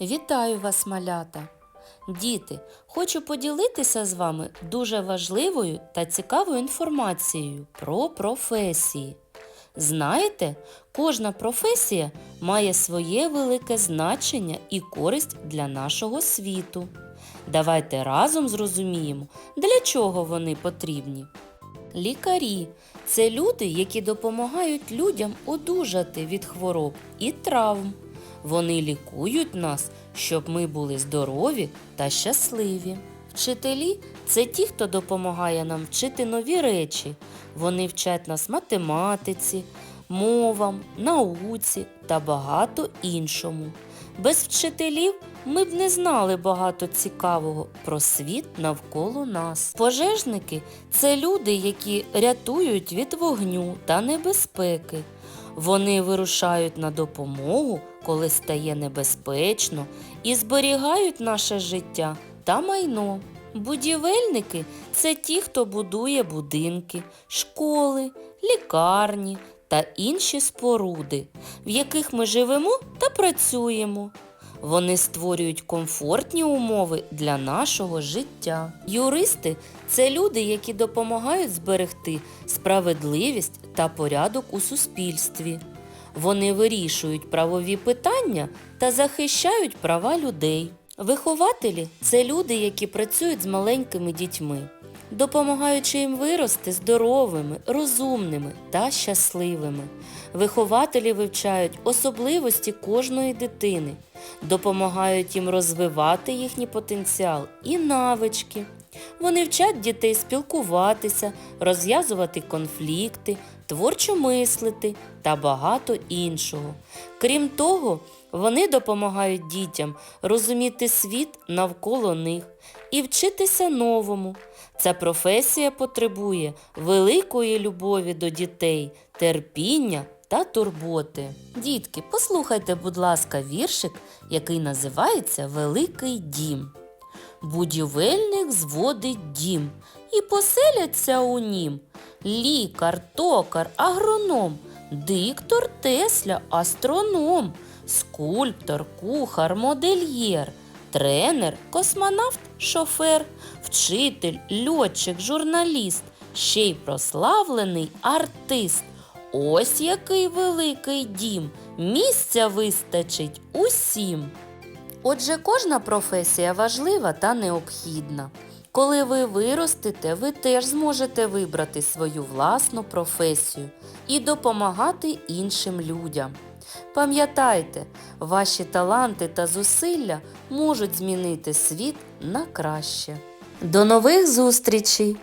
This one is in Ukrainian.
Вітаю вас, малята! Діти, хочу поділитися з вами дуже важливою та цікавою інформацією про професії. Знаєте, кожна професія має своє велике значення і користь для нашого світу. Давайте разом зрозуміємо, для чого вони потрібні. Лікарі це люди, які допомагають людям одужати від хвороб і травм. Вони лікують нас, щоб ми були здорові та щасливі. Вчителі це ті, хто допомагає нам вчити нові речі. Вони вчать нас математиці, мовам, науці та багато іншому. Без вчителів ми б не знали багато цікавого про світ навколо нас. Пожежники це люди, які рятують від вогню та небезпеки. Вони вирушають на допомогу, коли стає небезпечно, і зберігають наше життя та майно. Будівельники це ті, хто будує будинки, школи, лікарні та інші споруди, в яких ми живемо та працюємо. Вони створюють комфортні умови для нашого життя. Юристи це люди, які допомагають зберегти справедливість та порядок у суспільстві. Вони вирішують правові питання та захищають права людей. Вихователі це люди, які працюють з маленькими дітьми, допомагаючи їм вирости здоровими, розумними та щасливими. Вихователі вивчають особливості кожної дитини, допомагають їм розвивати їхній потенціал і навички. Вони вчать дітей спілкуватися, розв'язувати конфлікти, творчо мислити та багато іншого. Крім того, вони допомагають дітям розуміти світ навколо них і вчитися новому. Ця професія потребує великої любові до дітей, терпіння та турботи. Дітки, послухайте, будь ласка, віршик, який називається Великий дім. Будівельник зводить дім і поселяться у нім лікар, токар, агроном, диктор, тесля, астроном, скульптор, кухар, модельєр, тренер, космонавт, шофер, вчитель, льотчик, журналіст, ще й прославлений артист. Ось який великий дім, місця вистачить усім. Отже, кожна професія важлива та необхідна. Коли ви виростете, ви теж зможете вибрати свою власну професію і допомагати іншим людям. Пам'ятайте, ваші таланти та зусилля можуть змінити світ на краще. До нових зустрічей!